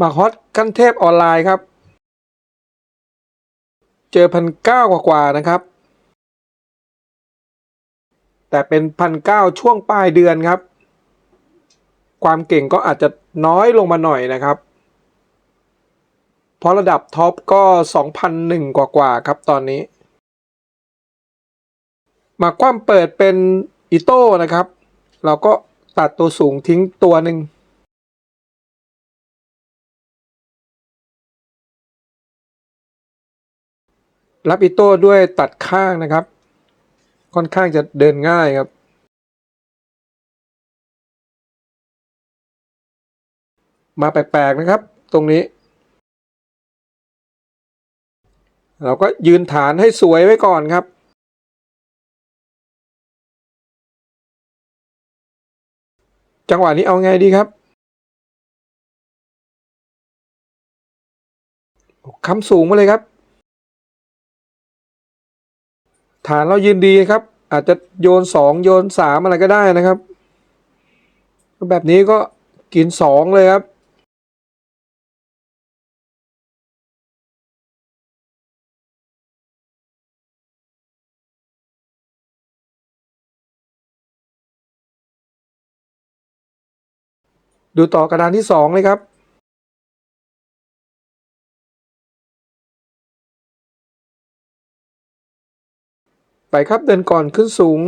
มาฮอตขั้นเทพออนไลน์ครับ เจอพันเก้ากว่าๆนะครับ แต่เป็นพันเก้าช่วงปลายเดือนครับ ความเก่งก็อาจจะน้อยลงมาหน่อยนะครับ เพราะระดับท็อปก็ 2,001 กว่าๆครับตอนนี้มาคว่ำเปิดเป็นอิโต้นะครับ เราก็ตัดตัวสูงทิ้งตัวหนึ่ง รับอิโต้ด้วยตัดข้างนะครับ ค่อนข้างจะเดินง่ายครับ มาแปลกๆนะครับ ตรงนี้ เราก็ยืนฐานให้สวยไว้ก่อนครับจังหวะนี้เอาไงดีครับ คำสูงมาเลยครับ ฐานเรายืนดีครับ อาจจะโยนสองโยนสามอะไรก็ได้นะครับ แบบนี้ก็กินสองเลยครับดูต่อกระดานที่สองเลยครับ ไปครับเดินก่อนขึ้นสูง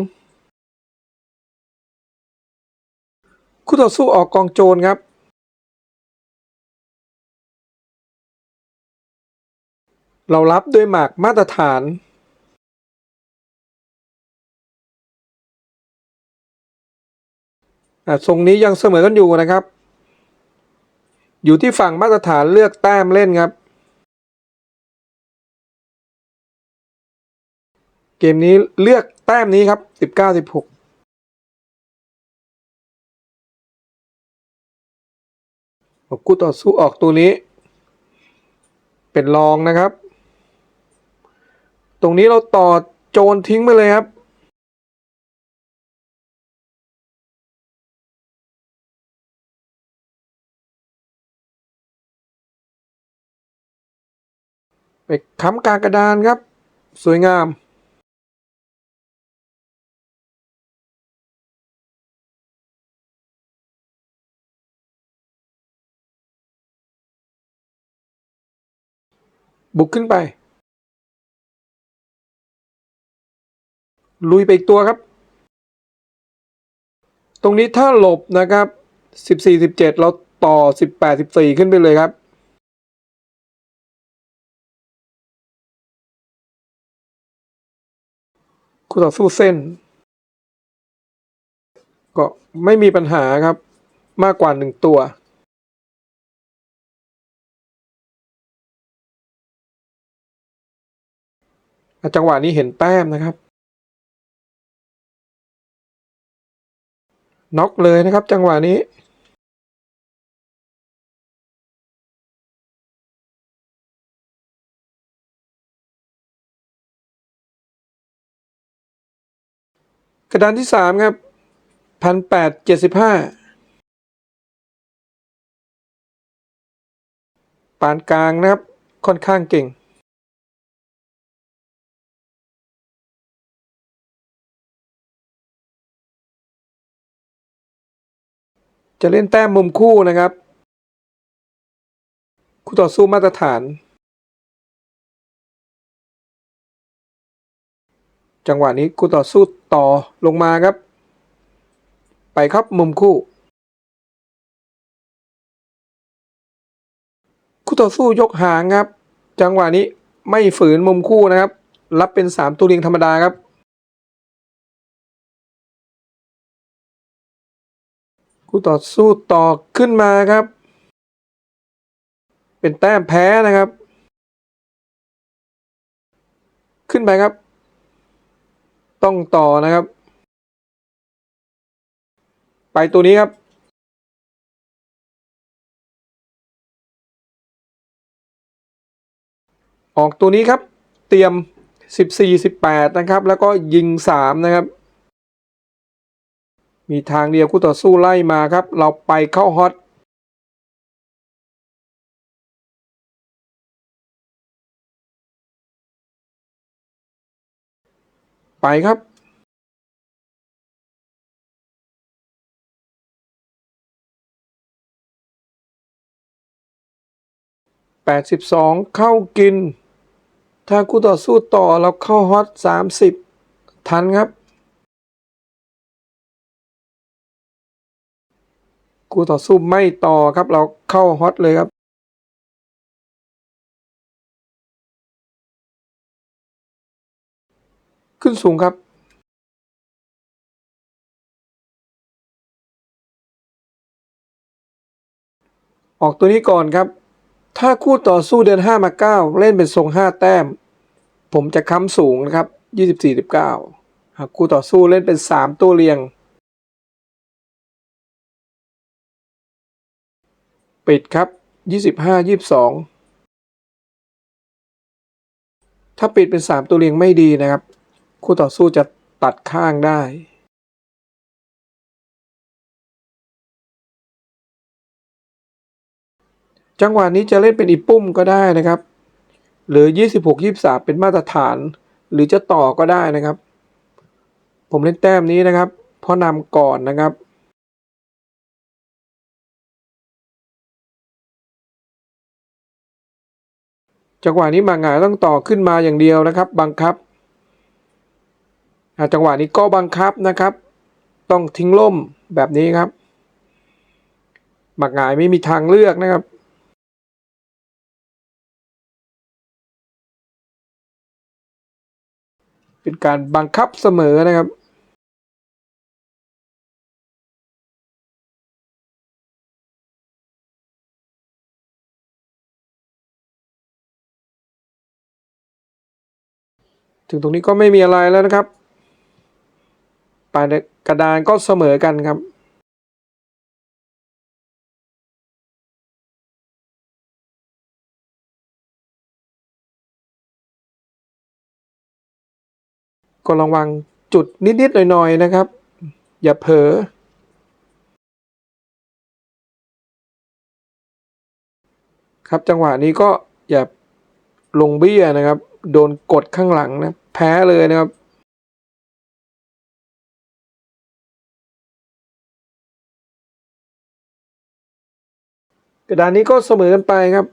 คู่ต่อสู้ออกกองโจรครับ เรารับด้วยหมากมาตรฐานอะทรงนี้ยังเสมอกันอยู่นะครับ อยู่ที่ฝั่งมาตรฐานเลือกแต้มเล่นครับ เกมนี้เลือกแต้มนี้ครับสิบเก้าสิบหกคู่ต่อสู้ออกตัวนี้ เป็นรองนะครับ ตรงนี้เราต่อโจรทิ้งไปเลยครับไปค้ำกลางกระดานครับ สวยงาม บุกขึ้นไป ลุยไปอีกตัวครับ ตรงนี้ถ้าหลบนะครับสิบสี่สิบเราต่อสิบแปดสิบสี่ขึ้นไปเลยครับ คู่ต่อสู้เส้น ก็ไม่มีปัญหาครับ มากกว่าหนึ่งตัว จังหวะนี้เห็นแต้มนะครับน็อกเลยนะครับ จังหวะนี้ กระดานที่สามครับพันแปดเจ็ดสิบห้าปานกลางนะครับ ค่อนข้างเก่ง จะเล่นแต้มมุมคู่นะครับ คู่ต่อสู้มาตรฐาน จังหวะนี้คู่ต่อสู้ต่อลงมาครับ ไปครับมุมคู่ คู่ต่อสู้ยกหางครับ จังหวะนี้ไม่ฝืนมุมคู่นะครับ รับเป็นสามตัวเรียงธรรมดาครับ คู่ต่อสู้ต่อขึ้นมาครับ เป็นแต้มแพ้นะครับ ขึ้นไปครับ ต้องต่อนะครับ ไปตัวนี้ครับออกตัวนี้ครับ เตรียม 14 18 นะครับ แล้วก็ยิง 3 นะครับ มีทางเดียวคู่ต่อสู้ไล่มาครับ เราไปเข้าฮอตไปครับแปดสิบสองเข้ากิน ถ้าคู่ต่อสู้ต่อเราเข้าฮอตสามสิบทันครับ คู่ต่อสู้ไม่ต่อครับ เราเข้าฮอตเลยครับขึ้นสูงครับ ออกตัวนี้ก่อนครับ ถ้าคู่ต่อสู้เดิน5มา 9 เล่นเป็นทรง 5 แต้ม ผมจะค้ำสูงนะครับ 24 19หากคู่ต่อสู้เล่นเป็น 3 ตัวเรียง ปิดครับ 25 22 ถ้าปิดเป็น 3 ตัวเรียงไม่ดีนะครับ คู่ต่อสู้จะตัดข้างได้ จังหวะนี้จะเล่นเป็นอีปุ้มก็ได้นะครับ หรือ 26 23 เป็นมาตรฐาน หรือจะต่อก็ได้นะครับ ผมเล่นแต้มนี้นะครับ เพราะนำก่อนนะครับ จังหวะนี้มาหงายต้องต่อขึ้นมาอย่างเดียวนะครับ บังคับจังหวะนี้ก็บังคับนะครับ ต้องทิ้งล่มแบบนี้ครับหมักหงายไม่มีทางเลือกนะครับเป็นการบังคับเสมอนะครับ ถึงตรงนี้ก็ไม่มีอะไรแล้วนะครับปลายกระดานก็เสมอกันครับก็ระวังจุดนิด ๆ หน่อย ๆ นะครับ อย่าเผลอ ครับจังหวะนี้ก็อย่าลงเบี้ยนะครับ โดนกดข้างหลังนะ แพ้เลยนะครับกระดานนี้ก็เสมอกันไปครับ